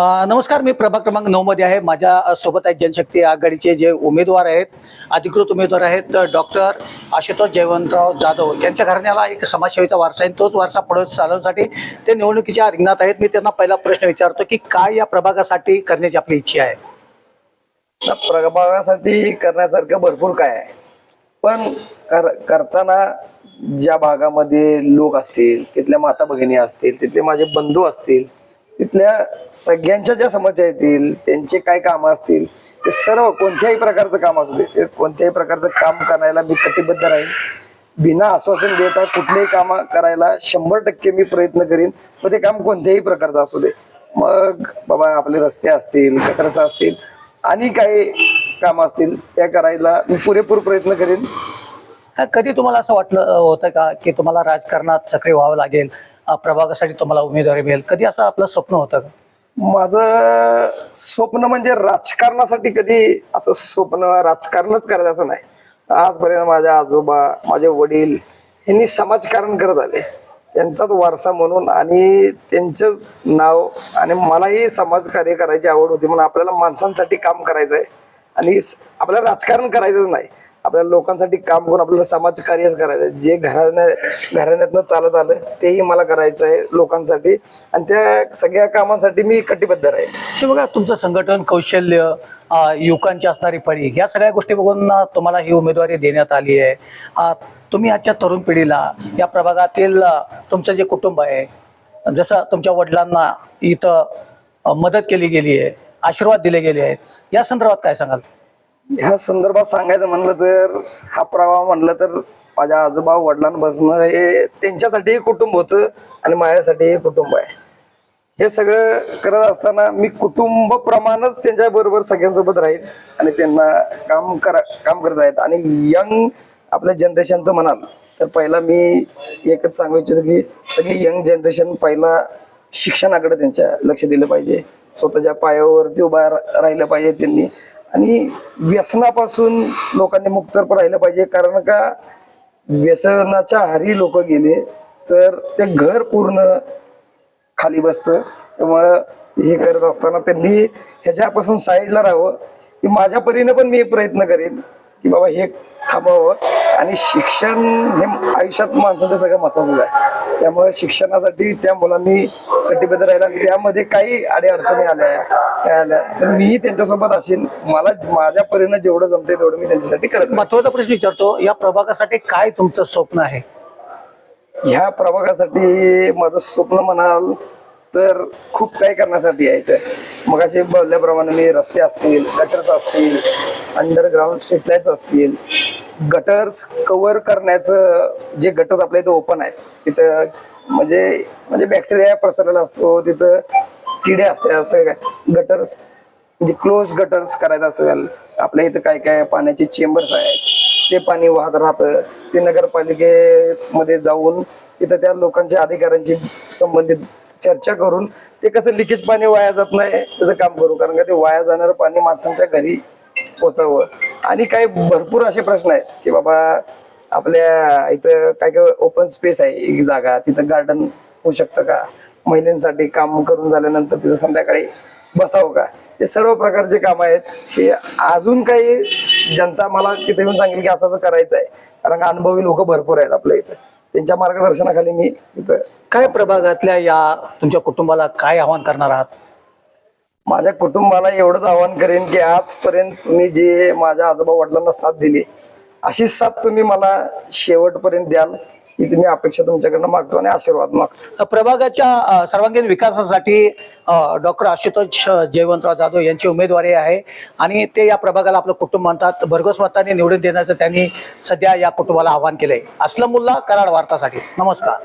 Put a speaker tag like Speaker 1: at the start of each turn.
Speaker 1: नमस्कार मी प्रभाग क्रमांक नऊ मध्ये आहे. माझ्या सोबत आहेत जनशक्ती आघाडीचे जे उमेदवार आहेत अधिकृत उमेदवार आहेत डॉक्टर आशुतोष जयवंतराव जाधव. यांच्या घराण्याला एक समाजसेवेचा वारसा आहे. तोच वारसा पुढे चालवण्यासाठी ते निवडणुकीच्या रिंगणात आहेत. मी त्यांना पहिला प्रश्न विचारतो की काय या प्रभागासाठी करण्याची आपली इच्छा आहे?
Speaker 2: प्रभागासाठी करण्यासारखं भरपूर काय आहे. पण कर करताना ज्या भागामध्ये लोक असतील तिथल्या माता भगिनी असतील तिथले माझे बंधू असतील तिथल्या सगळ्यांच्या ज्या समस्या येतील त्यांचे काय कामं असतील ते सर्व कोणत्याही प्रकारचं काम असू दे. ते कोणत्याही प्रकारचं काम करायला मी कटिबद्ध राहील बिना आश्वासन देता कुठलेही काम करायला शंभर टक्के मी प्रयत्न करीन मग ते काम कोणत्याही प्रकारचं असू दे. मग बाबा आपले रस्ते असतील गटरस असतील आणि काही काम असतील त्या करायला मी पुरेपूर प्रयत्न करेन.
Speaker 1: कधी तुम्हाला असं वाटलं होतं का की तुम्हाला राजकारणात सक्रिय व्हावं लागेल? प्रभागासाठी तुम्हाला उमेदवारी मिळेल. कधी असं आपलं स्वप्न होतं का?
Speaker 2: माझं स्वप्न म्हणजे राजकारणासाठी कधी असं स्वप्न राजकारणच करायचं नाही. आजपर्यंत माझ्या आजोबा माझे वडील यांनी समाजकारण करत आले. त्यांचाच वारसा म्हणून आणि त्यांचंच नाव आणि मलाही समाजकार्य करायची आवड होती म्हणून आपल्याला माणसांसाठी काम करायचं आहे आणि आपल्याला राजकारण करायचंच नाही. आपल्याला लोकांसाठी काम करून आपल्याला समाज कार्यच करायचं आहे जे घराण्या घराण्यातनं चालत आलं तेही मला करायचं आहे लोकांसाठी. आणि त्या सगळ्या कामांसाठी मी कटिबद्ध आहे
Speaker 1: हे बघा तुमचं संघटन कौशल्य युवकांची असणारी फळी या सगळ्या गोष्टी बघून तुम्हाला ही उमेदवारी देण्यात आली आहे. तुम्ही आजच्या तरुण पिढीला या प्रभागातील तुमचं जे कुटुंब आहे जसं तुमच्या वडिलांना इथं मदत केली गेली आहे आशीर्वाद दिले गेले आहेत या संदर्भात काय सांगाल?
Speaker 2: ह्या संदर्भात सांगायचं म्हणलं तर हा प्रवाह म्हणलं तर माझ्या आजोबा वडिलांपासून हे त्यांच्यासाठी कुटुंब होतं आणि माझ्यासाठी हे कुटुंब आहे. हे सगळं करत असताना मी कुटुंबप्रमाणच त्यांच्या बरोबर सगळ्यांसोबत राहील आणि त्यांना काम करा काम करत आहेत आणि यंग आपल्या जनरेशनचं म्हणाल तर पहिला मी एकच सांगू इच्छितो की सगळी यंग जनरेशन पहिला शिक्षणाकडे त्यांच्या लक्ष दिलं पाहिजे. स्वतःच्या पायावरती उभा रा- राहिलं पाहिजे त्यांनी. आणि व्यसनापासून लोकांनी मुक्त राहिलं पाहिजे. कारण का व्यसनाच्या हारी लोक गेले तर ते घर पूर्ण खाली बसतं. त्यामुळं हे करत असताना त्यांनी ह्याच्यापासून साईडला राहावं. की माझ्या परीने पण मी प्रयत्न करेन की बाबा हे थांबावं. आणि शिक्षण हे आयुष्यात माणसाचं सगळं महत्वाचं आहे. त्यामुळे शिक्षणासाठी त्या मुलांनी कटिबद्ध राहिला त्यामध्ये काही अडीअडचणी आल्या काय आल्या. तर मीही त्यांच्यासोबत असेन. मला माझ्या परीनं जेवढं जमते तेवढं मी त्यांच्यासाठी करत.
Speaker 1: महत्त्वाचा प्रश्न विचारतो या प्रभागासाठी काय तुमचं स्वप्न आहे?
Speaker 2: ह्या प्रभागासाठी माझं स्वप्न म्हणाल तर खूप काही करण्यासाठी आहे ते मग असे बोलल्याप्रमाणे मी रस्ते असतील गटर्स असतील अंडरग्राऊंड स्ट्रीट लाईट्स असतील. गटर्स कव्हर करण्याचं जे गटर्स आपल्या इथं ओपन आहे तिथं म्हणजे म्हणजे बॅक्टेरिया पसरलेला असतो तिथं किडे असते असं काय गटर्स म्हणजे क्लोज गटर्स करायचं असेल आपल्या इथं काय काय पाण्याचे चेंबर्स आहेत ते पाणी वाहत राहतं ते नगरपालिकेमध्ये जाऊन तिथं त्या लोकांच्या अधिकाऱ्यांची संबंधित चर्चा करून ते कसं लिकेज पाणी वाया जात नाही त्याचं काम करू. कारण का ते वाया जाणारं पाणी माणसांच्या घरी पोचावं. आणि काही भरपूर असे प्रश्न आहेत की बाबा आपल्या इथं काय काय ओपन स्पेस आहे एक जागा तिथं गार्डन होऊ शकतं का? महिलांसाठी काम करून झाल्यानंतर तिथं संध्याकाळी बसावं का? हे सर्व प्रकारचे काम आहेत. हे अजून काही जनता मला तिथे येऊन सांगेल की असं असं करायचं आहे. कारण अनुभवी लोक भरपूर आहेत आपल्या इथं. त्यांच्या मार्गदर्शनाखाली मी इथं
Speaker 1: काय प्रभागातल्या या तुमच्या कुटुंबाला काय आवाहन करणार आहात?
Speaker 2: माझ्या कुटुंबाला एवढंच आवाहन करेन की आजपर्यंत तुम्ही जे माझ्या आजोबा वडिलांना साथ दिली अशी साथ तुम्ही मला शेवटपर्यंत द्याल हीच मी अपेक्षा तुमच्याकडनं मागतो आणि आशीर्वाद मागतो.
Speaker 1: प्रभागाच्या सर्वांगीण विकासासाठी डॉक्टर आशुतोष जयवंतराव जाधव यांची उमेदवारी आहे आणि ते या प्रभागाला आपलं कुटुंब म्हणतात भरघोस मताने निवडून देण्याचं त्यांनी सध्या या कुटुंबाला आवाहन केलंय. असलमुल्ला कराड वार्तासाठी. नमस्कार.